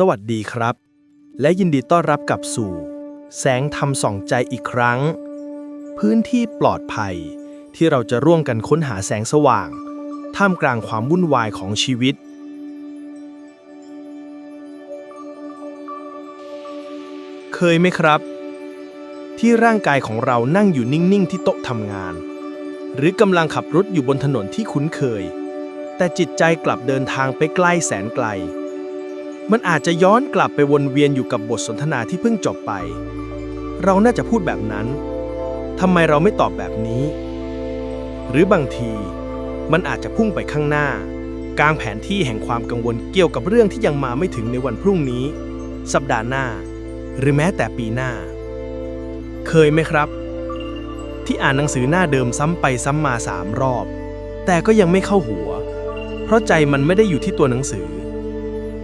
สวัสดีครับ และยินดีต้อนรับกลับสู่ แสงธรรมส่องใจอีกครั้ง พื้นที่ปลอดภัยที่เราจะร่วมกันค้นหาแสงสว่าง ท่ามกลางความวุ่นวายของชีวิต เคยไหมครับ ที่ร่างกายของเรานั่งอยู่นิ่ง ๆ ที่โต๊ะทำงาน หรือกำลังขับรถอยู่บนถนนที่คุ้นเคย แต่จิตใจกลับเดินทางไปไกลแสนไกล มันอาจจะย้อนกลับไปวนเวียนอยู่กับบทสนทนาที่เพิ่งจบไป เราน่าจะพูดแบบนั้นทำไมเราไม่ตอบแบบนี้ หรือบางที มันอาจจะพุ่งไปข้างหน้า กลางแผนที่แห่งความกังวลเกี่ยวกับเรื่องที่ยังมาไม่ถึงในวันพรุ่งนี้ สัปดาห์หน้า หรือแม้แต่ปีหน้า เคยไหมครับ ที่อ่านหนังสือหน้าเดิมซ้ำไปซ้ำมาสามรอบ แต่ก็ยังไม่เข้าหัว เพราะใจมันไม่ได้อยู่ที่ตัวหนังสือ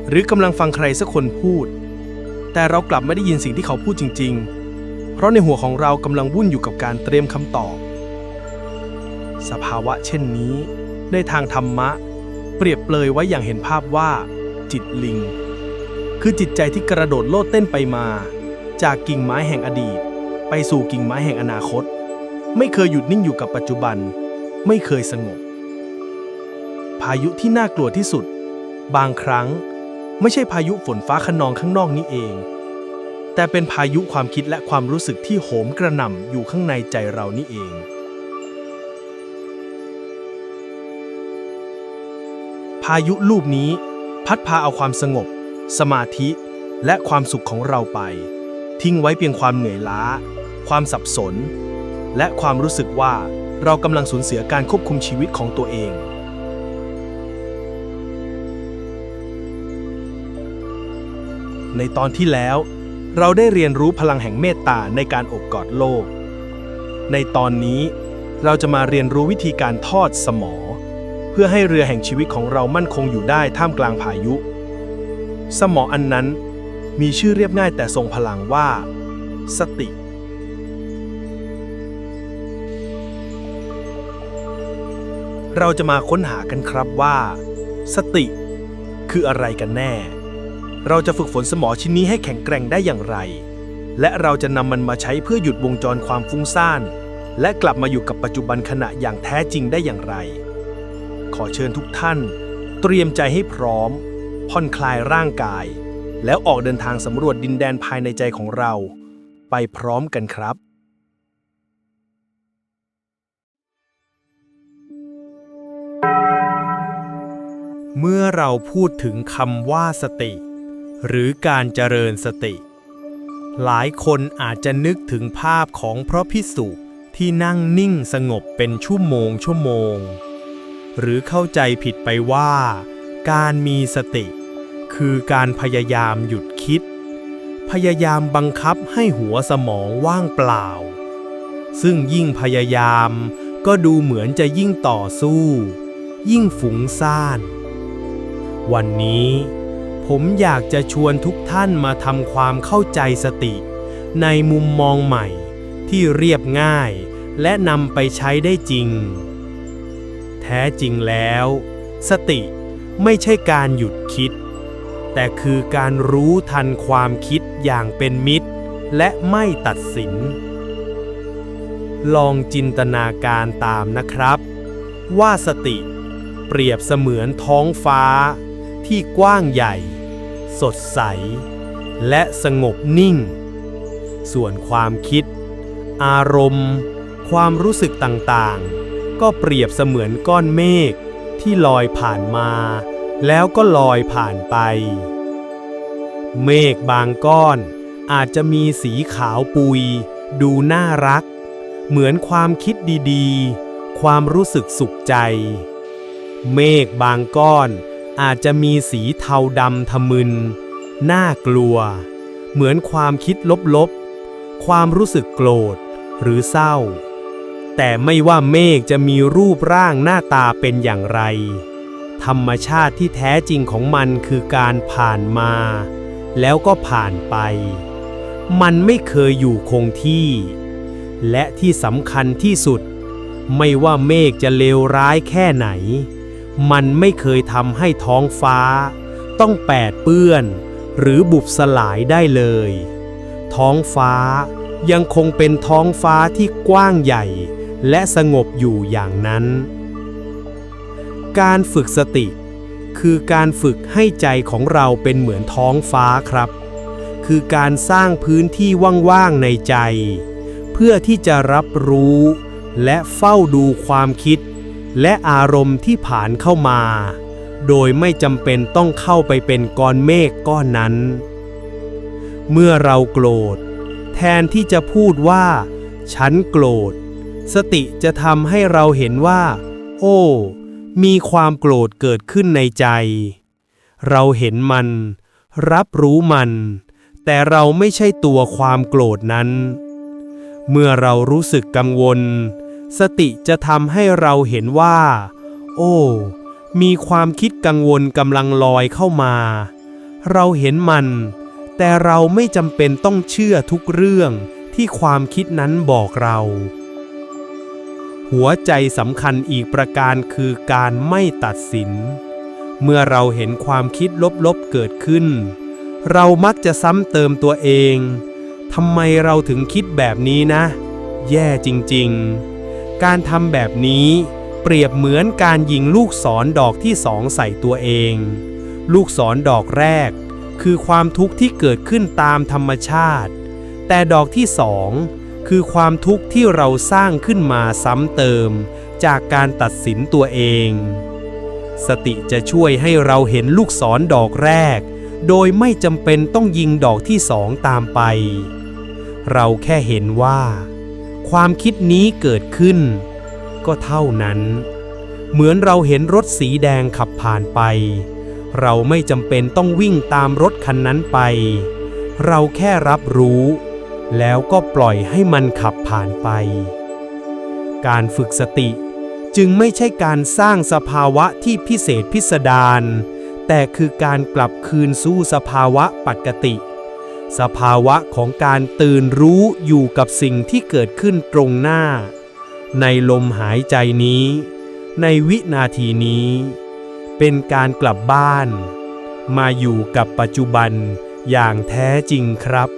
หรือกำลังฟังใครสักคนพูด แต่เรากลับไม่ได้ยินสิ่งที่เขาพูดจริง ๆ เพราะในหัวของเรากำลังวุ่นอยู่กับการเตรียมคำตอบ สภาวะเช่นนี้ ในทางธรรมะ เปรียบเปรยไว้อย่างเห็นภาพว่า จิตลิง คือจิตใจที่กระโดดโลดเต้นไปมา จากกิ่งไม้แห่งอดีต ไปสู่กิ่งไม้แห่งอนาคต ไม่เคยหยุดนิ่งอยู่กับปัจจุบัน ไม่เคยสงบ พายุที่น่ากลัวที่สุด บางครั้ง ไม่ใช่พายุฝนฟ้าคะนองข้างนอกนี้เอง แต่เป็นพายุความคิดและความรู้สึกที่โหมกระหน่ำอยู่ข้างในใจเรานี่เอง พายุลูกนี้ พัดพาเอาความสงบ สมาธิ และความสุขของเราไป ทิ้งไว้เพียงความเหนื่อยล้า ความสับสน และความรู้สึกว่าเรากำลังสูญเสียการควบคุมชีวิตของตัวเอง ในตอนที่แล้ว เราได้เรียนรู้พลังแห่งเมตตาในการอบกอดโลก ในตอนนี้เราจะมาเรียนรู้วิธีการทอดสมอ เพื่อให้เรือแห่งชีวิตของเรามั่นคงอยู่ได้ท่ามกลางพายุ สมออันนั้นมีชื่อเรียบง่ายแต่ทรงพลังว่า สติเราจะมาค้นหากันครับว่า สติคืออะไรกันแน่ เราจะฝึกฝนสมอชิ้นนี้ให้แข็งแกร่งได้อย่างไร และเราจะนำมันมาใช้เพื่อหยุดวงจรความฟุ้งซ่าน และกลับมาอยู่กับปัจจุบันขณะอย่างแท้จริงได้อย่างไร ขอเชิญทุกท่าน เตรียมใจให้พร้อม ผ่อนคลายร่างกาย แล้วออกเดินทางสำรวจดินแดนภายในใจของเรา ไปพร้อมกันครับเมื่อเราพูดถึงคำว่าสติ หรือการเจริญสติ หลายคนอาจจะนึกถึงภาพของพระพิสุที่นั่งนิ่งสงบเป็นชั่วโมงชั่วโมง หรือเข้าใจผิดไปว่า การมีสติ คือการพยายามหยุดคิด พยายามบังคับให้หัวสมองว่างเปล่า ซึ่งยิ่งพยายามก็ดูเหมือนจะยิ่งต่อสู้ ยิ่งฝุ่งซ่าน วันนี้ ผมอยากจะชวนทุกท่านมาทำความเข้าใจสติ ในมุมมองใหม่ ที่เรียบง่าย และนำไปใช้ได้จริง แท้จริงแล้ว สติไม่ใช่การหยุดคิด แต่คือการรู้ทันความคิดอย่างเป็นมิตร และไม่ตัดสิน ลองจินตนาการตามนะครับ ว่าสติเปรียบเสมือนท้องฟ้า ที่กว้างใหญ่ สดใส และสงบนิ่ง ส่วนความคิด อารมณ์ ความรู้สึกต่างๆ ก็เปรียบเสมือนก้อนเมฆที่ลอยผ่านมา แล้วก็ลอยผ่านไป เมฆบางก้อนอาจจะมีสีขาวปุย ดูน่ารัก เหมือนความคิดดีๆ ความรู้สึกสุขใจ เมฆบางก้อน อาจจะมีสีเทาดำทะมึน น่ากลัว เหมือนความคิดลบๆ ความรู้สึกโกรธหรือเศร้า แต่ไม่ว่าเมฆจะมีรูปร่างหน้าตาเป็นอย่างไร ธรรมชาติที่แท้จริงของมันคือการผ่านมา แล้วก็ผ่านไป มันไม่เคยอยู่คงที่ และที่สำคัญที่สุด ไม่ว่าเมฆจะเลวร้ายแค่ไหน มันไม่เคยทำให้ท้องฟ้า ต้องแปดเปื้อน หรือบุบสลายได้เลย ท้องฟ้ายังคงเป็นท้องฟ้าที่กว้างใหญ่ และสงบอยู่อย่างนั้น การฝึกสติ คือการฝึกให้ใจของเราเป็นเหมือนท้องฟ้าครับ คือการสร้างพื้นที่ว่างๆในใจ เพื่อที่จะรับรู้ และเฝ้าดูความคิด และอารมณ์ที่ผ่านเข้ามา โดยไม่จำเป็นต้องเข้าไปเป็นก้อนเมฆก้อนนั้น เมื่อเราโกรธ แทนที่จะพูดว่า ฉันโกรธ สติจะทำให้เราเห็นว่า โอ้ มีความโกรธเกิดขึ้นในใจ เราเห็นมัน รับรู้มัน แต่เราไม่ใช่ตัวความโกรธนั้น เมื่อเรารู้สึกกังวล สติจะทำให้เราเห็นว่า โอ้ มีความคิดกังวลกำลังลอยเข้ามา เราเห็นมัน แต่เราไม่จำเป็นต้องเชื่อทุกเรื่องที่ความคิดนั้นบอกเรา หัวใจสำคัญอีกประการคือการไม่ตัดสิน เมื่อเราเห็นความคิดลบๆเกิดขึ้น เรามักจะซ้ำเติมตัวเองทำไมเราถึงคิดแบบนี้นะ แย่จริง ๆ การทำแบบนี้ เปรียบเหมือนการยิงลูกศรดอกที่สองใส่ตัวเอง ลูกศรดอกแรก คือความทุกข์ที่เกิดขึ้นตามธรรมชาติ แต่ดอกที่สองคือความทุกข์ที่เราสร้างขึ้นมาซ้ำเติม จากการตัดสินตัวเอง สติจะช่วยให้เราเห็นลูกศรดอกแรก โดยไม่จำเป็นต้องยิงดอกที่สองตามไป เราแค่เห็นว่า ความคิดนี้เกิดขึ้น ก็เท่านั้น เหมือนเราเห็นรถสีแดงขับผ่านไป เราไม่จำเป็นต้องวิ่งตามรถคันนั้นไป เราแค่รับรู้ แล้วก็ปล่อยให้มันขับผ่านไป การฝึกสติจึงไม่ใช่การสร้างสภาวะที่พิเศษพิสดารแต่คือการกลับคืนสู่สภาวะปกติ สภาวะของการตื่นรู้อยู่กับสิ่งที่เกิดขึ้นตรงหน้า ในลมหายใจนี้ ในวินาทีนี้ เป็นการกลับบ้าน มาอยู่กับปัจจุบันอย่างแท้จริงครับ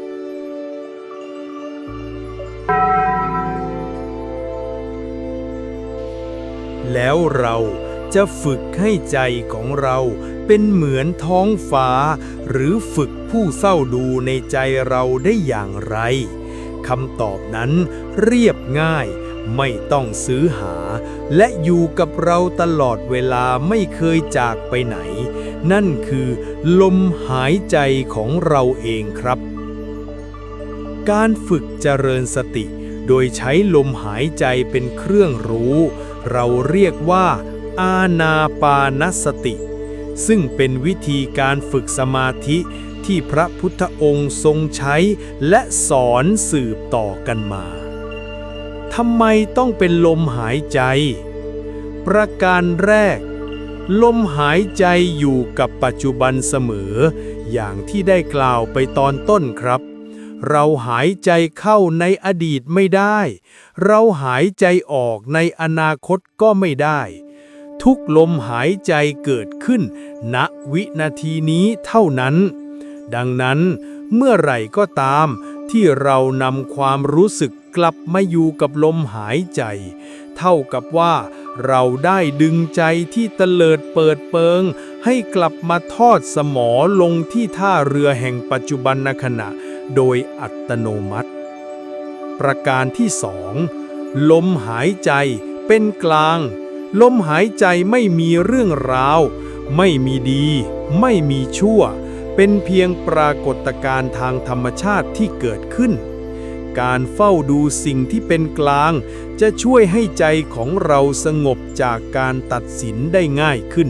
แล้วเรา จะฝึกให้ใจของเราเป็นเหมือนท้องฟ้า หรือฝึกผู้เศร้าดูในใจเราได้อย่างไรคำตอบนั้นเรียบง่ายไม่ต้องซื้อหา และอยู่กับเราตลอดเวลาไม่เคยจากไปไหน นั่นคือลมหายใจของเราเองครับ การฝึกเจริญสติ โดยใช้ลมหายใจเป็นเครื่องรู้ เราเรียกว่า อาณาปานสติ ซึ่งเป็นวิธีการฝึกสมาธิที่พระพุทธองค์ทรงใช้และสอนสืบต่อกันมาทำไมต้องเป็นลมหายใจ ประการแรก ลมหายใจอยู่กับปัจจุบันเสมอ อย่างที่ได้กล่าวไปตอนต้นครับ เราหายใจเข้าในอดีตไม่ได้ เราหายใจออกในอนาคตก็ไม่ได้ ทุกลมหายใจเกิดขึ้น ณวินาทีนี้เท่านั้น ดังนั้นเมื่อไหร่ก็ตาม ที่เรานำความรู้สึกกลับมาอยู่กับลมหายใจ เท่ากับว่าเราได้ดึงใจที่เตลิดเปิดเปิง ให้กลับมาทอดสมอลงที่ท่าเรือแห่งปัจจุบันขณะ โดยอัตโนมัติ ประการที่สองลมหายใจเป็นกลาง ลมหายใจไม่มีเรื่องราว ไม่มีดี ไม่มีชั่ว เป็นเพียงปรากฏการณ์ทางธรรมชาติที่เกิดขึ้น การเฝ้าดูสิ่งที่เป็นกลาง จะช่วยให้ใจของเราสงบจากการตัดสินได้ง่ายขึ้น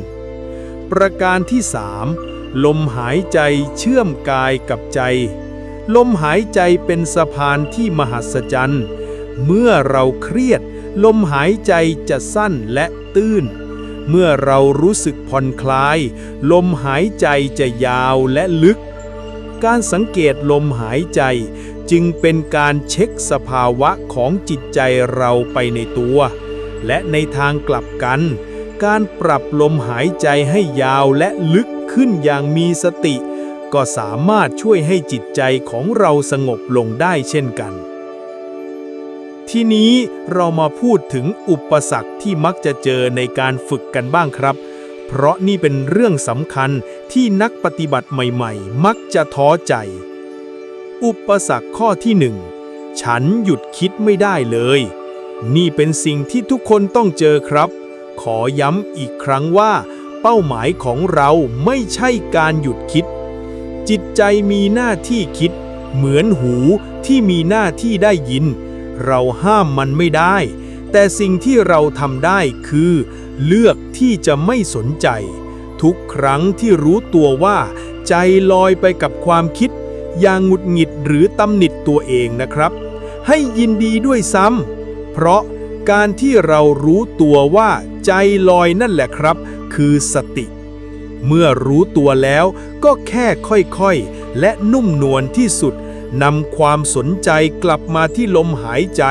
ประการที่สามลมหายใจเชื่อมกายกับใจ ลมหายใจเป็นสะพานที่มหัศจรรย์ เมื่อเราเครียด ลมหายใจจะสั้นและตื้น เมื่อเรารู้สึกผ่อนคลาย ลมหายใจจะยาวและลึก การสังเกตลมหายใจจึงเป็นการเช็คสภาวะของจิตใจเราไปในตัว และในทางกลับกัน การปรับลมหายใจให้ยาวและลึกขึ้นอย่างมีสติ ก็สามารถช่วยให้จิตใจของเราสงบลงได้เช่นกัน ทีนี้เรามาพูดถึงอุปสรรคที่มักจะเจอในการฝึกกันบ้างครับ เพราะนี่เป็นเรื่องสำคัญที่นักปฏิบัติใหม่ ๆ มักจะท้อใจ อุปสรรคข้อที่หนึ่งฉันหยุดคิดไม่ได้เลย นี่เป็นสิ่งที่ทุกคนต้องเจอครับ ขอย้ำอีกครั้งว่า เป้าหมายของเราไม่ใช่การหยุดคิด จิตใจมีหน้าที่คิด เหมือนหูที่มีหน้าที่ได้ยิน เราห้ามมันไม่ได้ แต่สิ่งที่เราทำได้คือ เลือกที่จะไม่สนใจ ทุกครั้งที่รู้ตัวว่า ใจลอยไปกับความคิด อย่างหงุดหงิดหรือตำหนิดตัวเองนะครับ ให้ยินดีด้วยซ้ำเพราะการที่เรารู้ตัวว่าใจลอยนั่นแหละครับ คือสติ เมื่อรู้ตัวแล้วก็แค่ค่อยๆ และนุ่มนวลที่สุด นำความสนใจกลับมาที่ลมหายใจ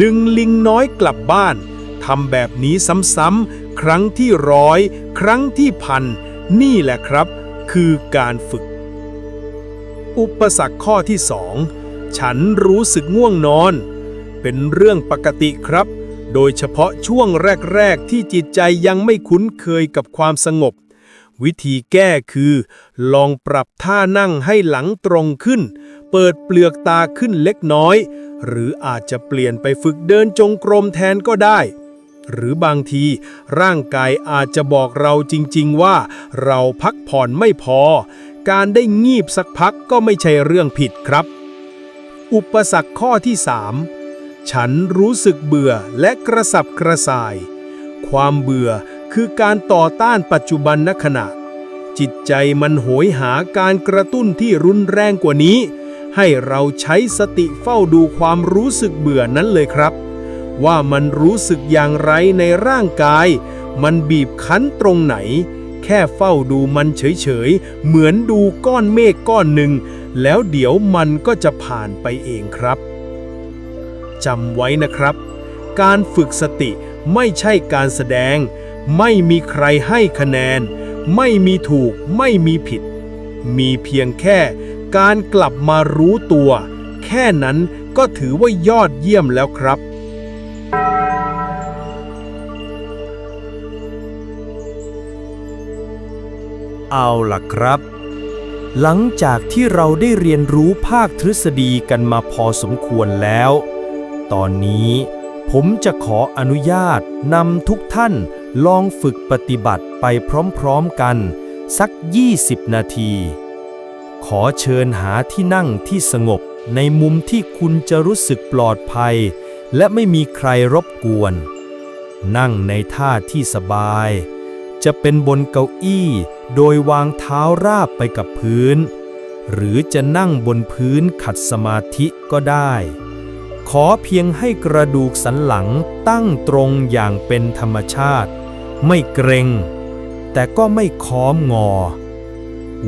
ดึงลิงน้อยกลับบ้านทำแบบนี้ซ้ำๆครั้งที่ร้อย ครั้งที่พัน นี่แหละครับ คือการฝึก อุปสรรคข้อที่สองฉันรู้สึกง่วงนอน เป็นเรื่องปกติครับ โดยเฉพาะช่วงแรก ๆ ที่จิตใจยังไม่คุ้นเคยกับความสงบ วิธีแก้คือ ลองปรับท่านั่งให้หลังตรงขึ้น เปิดเปลือกตาขึ้นเล็กน้อย หรืออาจจะเปลี่ยนไปฝึกเดินจงกรมแทนก็ได้ หรือบางทีร่างกายอาจจะบอกเราจริง ๆ ว่า เราพักผ่อนไม่พอ การได้งีบสักพักก็ไม่ใช่เรื่องผิดครับ อุปสรรคข้อที่ 3 ฉันรู้สึกเบื่อและกระสับกระส่าย ความเบื่อ คือการต่อต้านปัจจุบันนขณะ จิตใจมันโหยหาการกระตุ้นที่รุนแรงกว่านี้ ให้เราใช้สติเฝ้าดูความรู้สึกเบื่อนั้นเลยครับ ว่ามันรู้สึกอย่างไรในร่างกาย มันบีบคั้นตรงไหน แค่เฝ้าดูมันเฉยๆ เหมือนดูก้อนเมฆก้อนหนึ่ง แล้วเดี๋ยวมันก็จะผ่านไปเองครับจำไว้นะครับ การฝึกสติไม่ใช่การแสดง ไม่มีใครให้คะแนน ไม่มีถูกไม่มีผิด มีเพียงแค่การกลับมารู้ตัว แค่นั้นก็ถือว่ายอดเยี่ยมแล้วครับเอาล่ะครับ หลังจากที่เราได้เรียนรู้ภาคทฤษฎีกันมาพอสมควรแล้ว ตอนนี้ผมจะขออนุญาตนำทุกท่าน ลองฝึกปฏิบัติไปพร้อมๆกัน สัก 20 นาที ขอเชิญหาที่นั่งที่สงบในมุมที่คุณจะรู้สึกปลอดภัย และไม่มีใครรบกวน นั่งในท่าที่สบาย จะเป็นบนเก้าอี้โดยวางเท้าราบไปกับพื้น หรือจะนั่งบนพื้นขัดสมาธิก็ได้ ขอเพียงให้กระดูกสันหลังตั้งตรงอย่างเป็นธรรมชาติ ไม่เกรงแต่ก็ไม่ค้อมงอ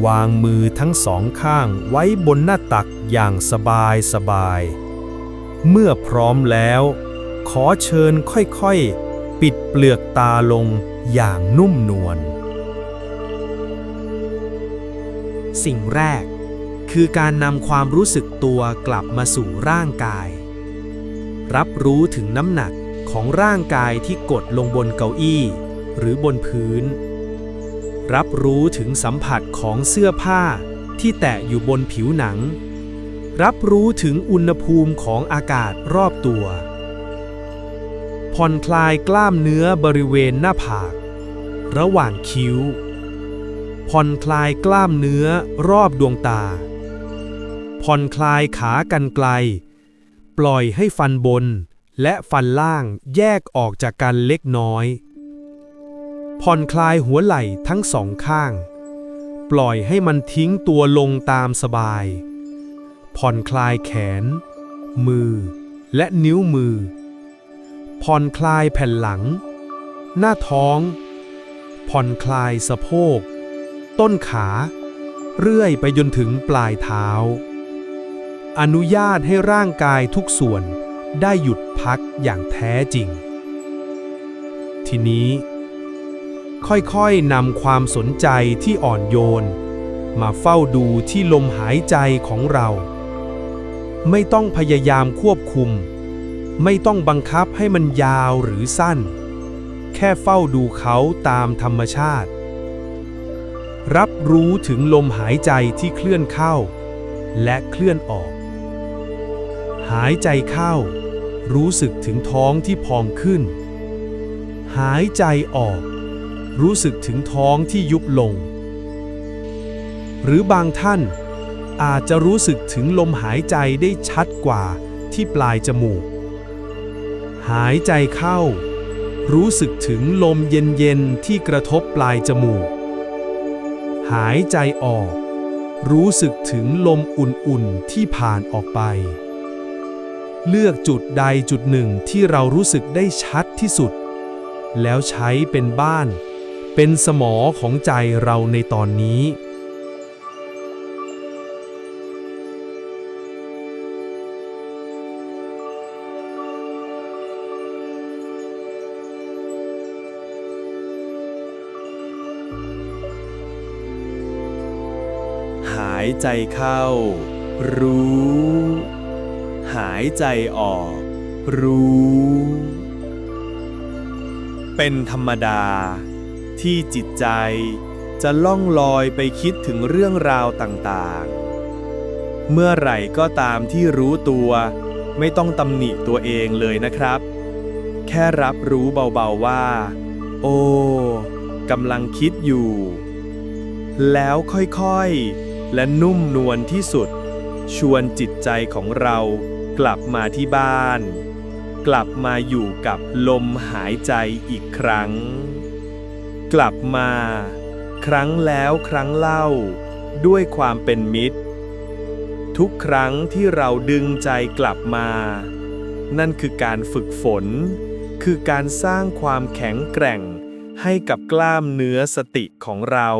วางมือทั้งสองข้างไว้บนหน้าตักอย่างสบายสบาย เมื่อพร้อมแล้ว ขอเชิญค่อยๆ ปิดเปลือกตาลงอย่างนุ่มนวล สิ่งแรกคือการนำความรู้สึกตัวกลับมาสู่ร่างกาย รับรู้ถึงน้ำหนักของร่างกายที่กดลงบนเก้าอี้ หรือบนพื้น รับรู้ถึงสัมผัสของเสื้อผ้าที่แตะอยู่บนผิวหนัง รับรู้ถึงอุณหภูมิของอากาศรอบตัว ผ่อนคลายกล้ามเนื้อบริเวณหน้าผาก ระหว่างคิ้ว ผ่อนคลายกล้ามเนื้อรอบดวงตา ผ่อนคลายขากรรไกล ปล่อยให้ฟันบนและฟันล่างแยกออกจากกันเล็กน้อย ผ่อนคลายหัวไหล่ทั้งสองข้าง ปล่อยให้มันทิ้งตัวลงตามสบาย ผ่อนคลายแขน มือ และนิ้วมือ ผ่อนคลายแผ่นหลัง หน้าท้อง ผ่อนคลายสะโพก ต้นขา เรื่อยไปจนถึงปลายเท้า อนุญาตให้ร่างกายทุกส่วนได้หยุดพักอย่างแท้จริง ทีนี้ ค่อยๆนำความสนใจที่อ่อนโยน มาเฝ้าดูที่ลมหายใจของเรา ไม่ต้องพยายามควบคุม ไม่ต้องบังคับให้มันยาวหรือสั้น แค่เฝ้าดูเขาตามธรรมชาติ รับรู้ถึงลมหายใจที่เคลื่อนเข้า และเคลื่อนออก หายใจเข้า รู้สึกถึงท้องที่พองขึ้น หายใจออก รู้สึกถึงท้องที่ยุบลง หรือบางท่านอาจจะรู้สึกถึงลมหายใจได้ชัดกว่าที่ปลายจมูก หายใจเข้า รู้สึกถึงลมเย็นๆที่กระทบปลายจมูก หายใจออก รู้สึกถึงลมอุ่นๆที่ผ่านออกไป เลือกจุดใดจุดหนึ่งที่เรารู้สึกได้ชัดที่สุด แล้วใช้เป็นบ้าน เป็นสมอของใจเราในตอนนี้ หายใจเข้า รู้ หายใจออก รู้ เป็นธรรมดา ที่จิตใจจะล่องลอยไปคิดถึงเรื่องราวต่างๆ เมื่อไหร่ก็ตามที่รู้ตัว ไม่ต้องตำหนิตัวเองเลยนะครับ แค่รับรู้เบาๆว่า โอ้กำลังคิดอยู่ แล้วค่อยๆ และนุ่มนวลที่สุด ชวนจิตใจของเรากลับมาที่บ้าน กลับมาอยู่กับลมหายใจอีกครั้ง กลับมา ครั้งแล้วครั้งเล่า ด้วยความเป็นมิตร ทุกครั้งที่เราดึงใจกลับมา นั่นคือการฝึกฝน คือการสร้างความแข็งแกร่งให้กับกล้ามเนื้อสติของเรา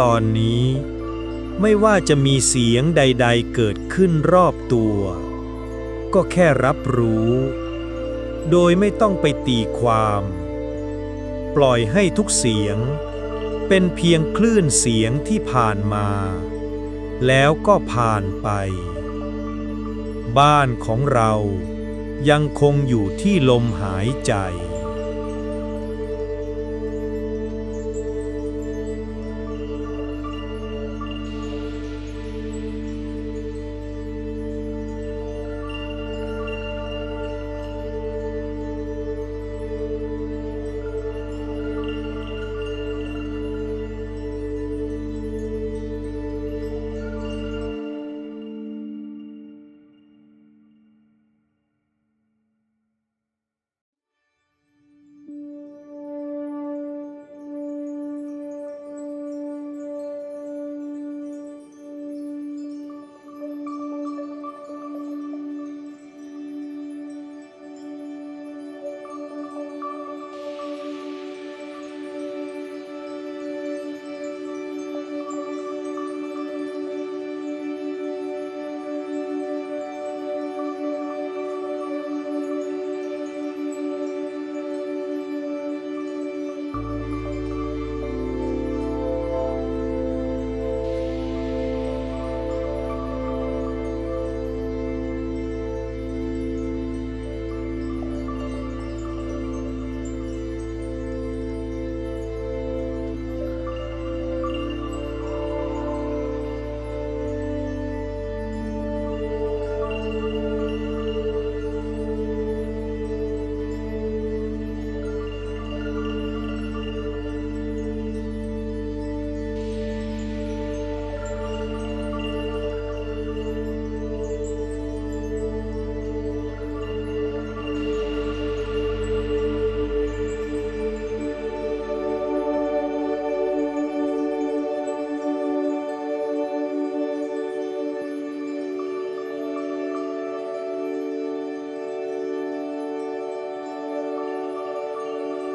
ตอนนี้ ไม่ว่าจะมีเสียงใด ๆ เกิดขึ้นรอบตัว ก็แค่รับรู้ โดยไม่ต้องไปตีความ ปล่อยให้ทุกเสียง เป็นเพียงคลื่นเสียงที่ผ่านมา แล้วก็ผ่านไป บ้านของเรายังคงอยู่ที่ลมหายใจ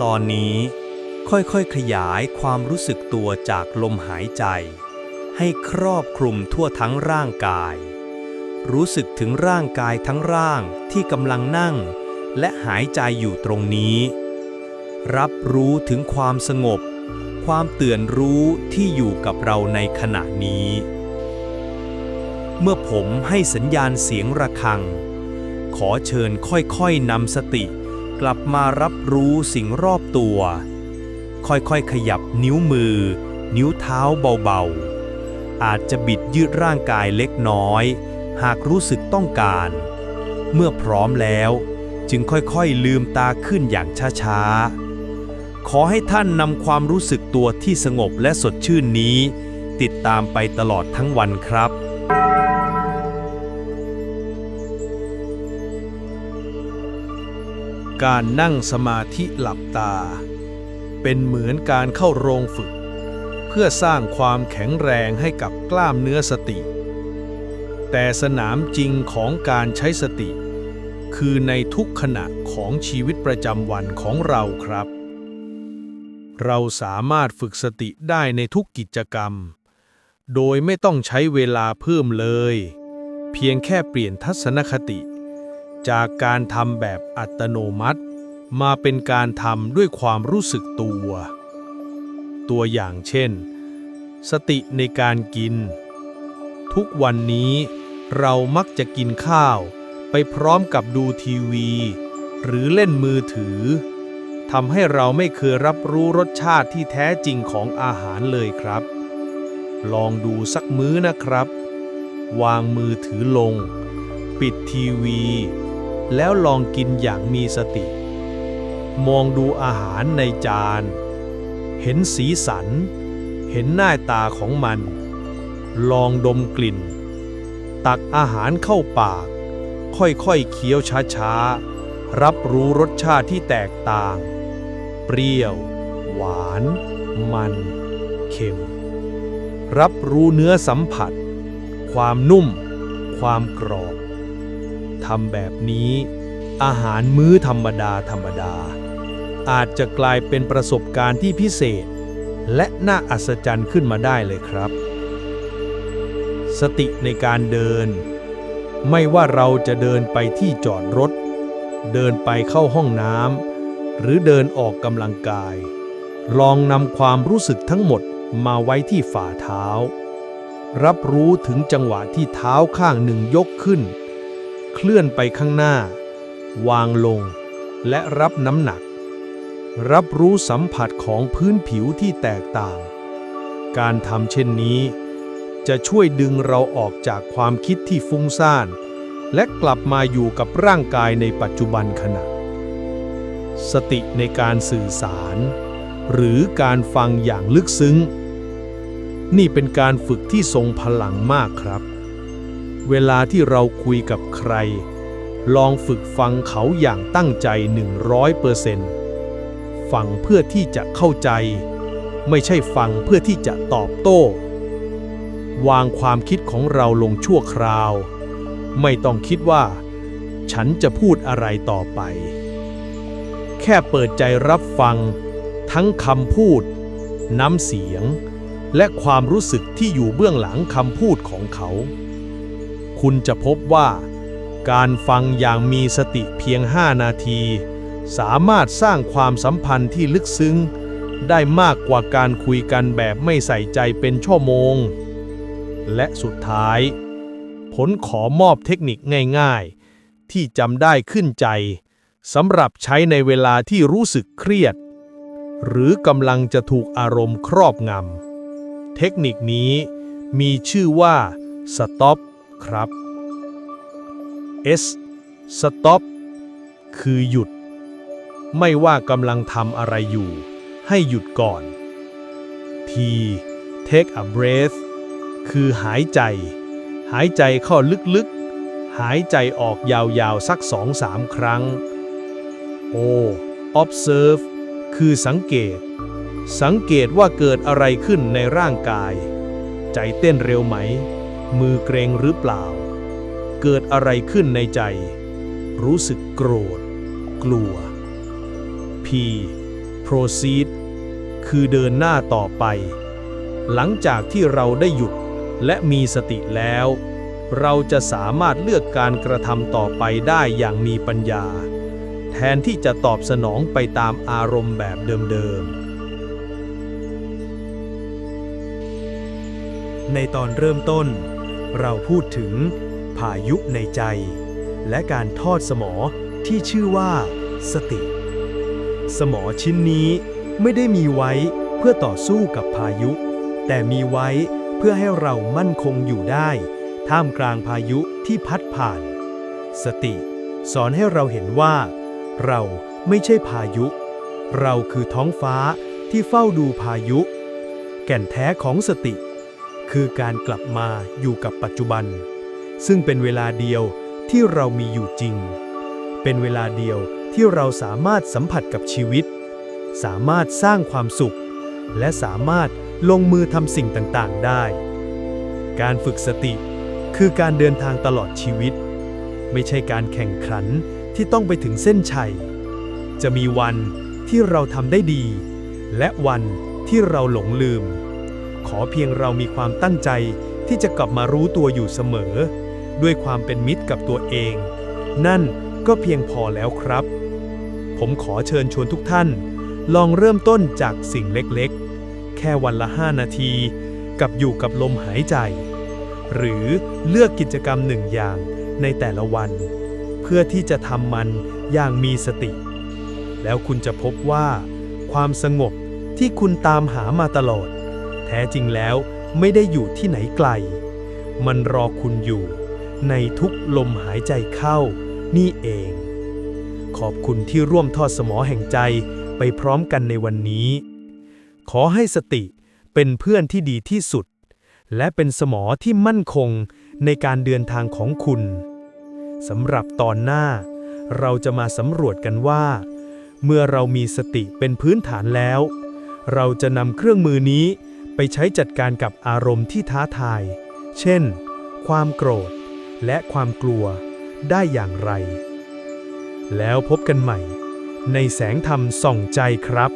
ตอนนี้ค่อยๆขยายความรู้สึกตัวจากลมหายใจ ให้ครอบคลุมทั่วทั้งร่างกาย รู้สึกถึงร่างกายทั้งร่างที่กำลังนั่ง และหายใจอยู่ตรงนี้ รับรู้ถึงความสงบ ความเตื่นรู้ที่อยู่กับเราในขณะนี้ เมื่อผมให้สัญญาณเสียงระฆัง ขอเชิญค่อยๆนำสติ กลับมารับรู้สิ่งรอบตัว ค่อยๆขยับนิ้วมือ นิ้วเท้าเบาๆ อาจจะบิดยืดร่างกายเล็กน้อย หากรู้สึกต้องการ เมื่อพร้อมแล้วจึงค่อยๆลืมตาขึ้นอย่างช้าๆ ขอให้ท่านนำความรู้สึกตัวที่สงบและสดชื่นนี้ ติดตามไปตลอดทั้งวันครับ การนั่งสมาธิหลับตา เป็นเหมือนการเข้าโรงฝึก เพื่อสร้างความแข็งแรงให้กับกล้ามเนื้อสติ แต่สนามจริงของการใช้สติ คือในทุกขณะของชีวิตประจำวันของเราครับ เราสามารถฝึกสติได้ในทุกกิจกรรม โดยไม่ต้องใช้เวลาเพิ่มเลย เพียงแค่เปลี่ยนทัศนคติ จากการทำแบบอัตโนมัติ มาเป็นการทำด้วยความรู้สึกตัว ตัวอย่างเช่น สติในการกิน ทุกวันนี้เรามักจะกินข้าว ไปพร้อมกับดูทีวี หรือเล่นมือถือทำให้เราไม่เคยรับรู้รสชาติที่แท้จริงของอาหารเลยครับ ลองดูสักมื้อนะครับ วางมือถือลง ปิดทีวี แล้วลองกินอย่างมีสติ มองดูอาหารในจาน เห็นสีสัน เห็นหน้าตาของมัน ลองดมกลิ่น ตักอาหารเข้าปาก ค่อยๆเคี้ยวช้าๆ รับรู้รสชาติที่แตกต่าง เปรี้ยว หวาน มัน เค็ม รับรู้เนื้อสัมผัส ความนุ่ม ความกรอบ ทำแบบนี้ อาหารมื้อธรรมดาธรรมดา อาจจะกลายเป็นประสบการณ์ที่พิเศษ และน่าอัศจรรย์ขึ้นมาได้เลยครับ สติในการเดิน ไม่ว่าเราจะเดินไปที่จอดรถ เดินไปเข้าห้องน้ำหรือเดินออกกำลังกาย ลองนำความรู้สึกทั้งหมดมาไว้ที่ฝ่าเท้า รับรู้ถึงจังหวะที่เท้าข้างหนึ่งยกขึ้น เคลื่อนไปข้างหน้า วางลง และรับน้ำหนัก รับรู้สัมผัสของพื้นผิวที่แตกต่าง การทำเช่นนี้ จะช่วยดึงเราออกจากความคิดที่ฟุ้งซ่าน และกลับมาอยู่กับร่างกายในปัจจุบันขณะ สติในการสื่อสาร หรือการฟังอย่างลึกซึ้ง นี่เป็นการฝึกที่ทรงพลังมากครับ เวลาที่เราคุยกับใคร ลองฝึกฟังเขาอย่างตั้งใจ 100%ฟังเพื่อที่จะเข้าใจ ไม่ใช่ฟังเพื่อที่จะตอบโต้ วางความคิดของเราลงชั่วคราว ไม่ต้องคิดว่า ฉันจะพูดอะไรต่อไป แค่เปิดใจรับฟัง ทั้งคำพูด น้ำเสียง และความรู้สึกที่อยู่เบื้องหลังคำพูดของเขา คุณจะพบว่า การฟังอย่างมีสติเพียง 5 นาที สามารถสร้างความสัมพันธ์ที่ลึกซึ้ง ได้มากกว่าการคุยกันแบบไม่ใส่ใจเป็นชั่วโมง และสุดท้าย ผลขอมอบเทคนิคง่ายๆ ที่จำได้ขึ้นใจสำหรับใช้ในเวลาที่รู้สึกเครียด หรือกำลังจะถูกอารมณ์ครอบงำเทคนิคนี้มีชื่อว่า Stop ครับ S Stop คือหยุด ไม่ว่ากำลังทำอะไรอยู่ ให้หยุดก่อน T Take a breath คือหายใจ หายใจเข้าลึกๆ หายใจออกยาวๆ สักสองสามครั้ง O observe คือสังเกต สังเกตว่าเกิดอะไรขึ้นในร่างกาย ใจเต้นเร็วไหม มือเกรงหรือเปล่า เกิดอะไรขึ้นในใจ รู้สึกโกรธ กลัว P proceed คือเดินหน้าต่อไป หลังจากที่เราได้หยุดและมีสติแล้ว เราจะสามารถเลือกการกระทำต่อไปได้อย่างมีปัญญา แทนที่จะตอบสนองไปตามอารมณ์แบบเดิมๆ ในตอนเริ่มต้น เราพูดถึงพายุในใจ และการทอดสมอที่ชื่อว่า สติ สมอชิ้นนี้ไม่ได้มีไว้เพื่อต่อสู้กับพายุ แต่มีไว้เพื่อให้เรามั่นคงอยู่ได้ ท่ามกลางพายุที่พัดผ่าน สติ สอนให้เราเห็นว่า เราไม่ใช่พายุ เราคือท้องฟ้าที่เฝ้าดูพายุ แก่นแท้ของสติ คือการกลับมาอยู่กับปัจจุบัน ซึ่งเป็นเวลาเดียวที่เรามีอยู่จริง เป็นเวลาเดียวที่เราสามารถสัมผัสกับชีวิต สามารถสร้างความสุข และสามารถลงมือทำสิ่งต่างๆได้ การฝึกสติคือการเดินทางตลอดชีวิต ไม่ใช่การแข่งขันที่ต้องไปถึงเส้นชัย จะมีวันที่เราทำได้ดี และวันที่เราหลงลืม ขอเพียงเรามีความตั้งใจที่จะกลับมารู้ตัวอยู่เสมอ ด้วยความเป็นมิตรกับตัวเอง นั่นก็เพียงพอแล้วครับ ผมขอเชิญชวนทุกท่าน ลองเริ่มต้นจากสิ่งเล็กๆ แค่วันละ5นาที กับอยู่กับลมหายใจ หรือเลือกกิจกรรมหนึ่งอย่างในแต่ละวัน เพื่อที่จะทำมันอย่างมีสติ แล้วคุณจะพบว่า ความสงบที่คุณตามหามาตลอด แท้จริงแล้วไม่ได้อยู่ที่ไหนไกล มันรอคุณอยู่ ในทุกลมหายใจเข้า นี่เอง ขอบคุณที่ร่วมทอดสมอแห่งใจไปพร้อมกันในวันนี้ ขอให้สติเป็นเพื่อนที่ดีที่สุด และเป็นสมอที่มั่นคงในการเดินทางของคุณสำหรับตอนหน้า เราจะมาสำรวจกันว่า เมื่อเรามีสติเป็นพื้นฐานแล้ว เราจะนำเครื่องมือนี้ ไปใช้จัดการกับอารมณ์ที่ท้าทาย เช่น ความโกรธ และความกลัวได้อย่างไร แล้วพบกันใหม่ ในแสงธรรมส่องใจครับ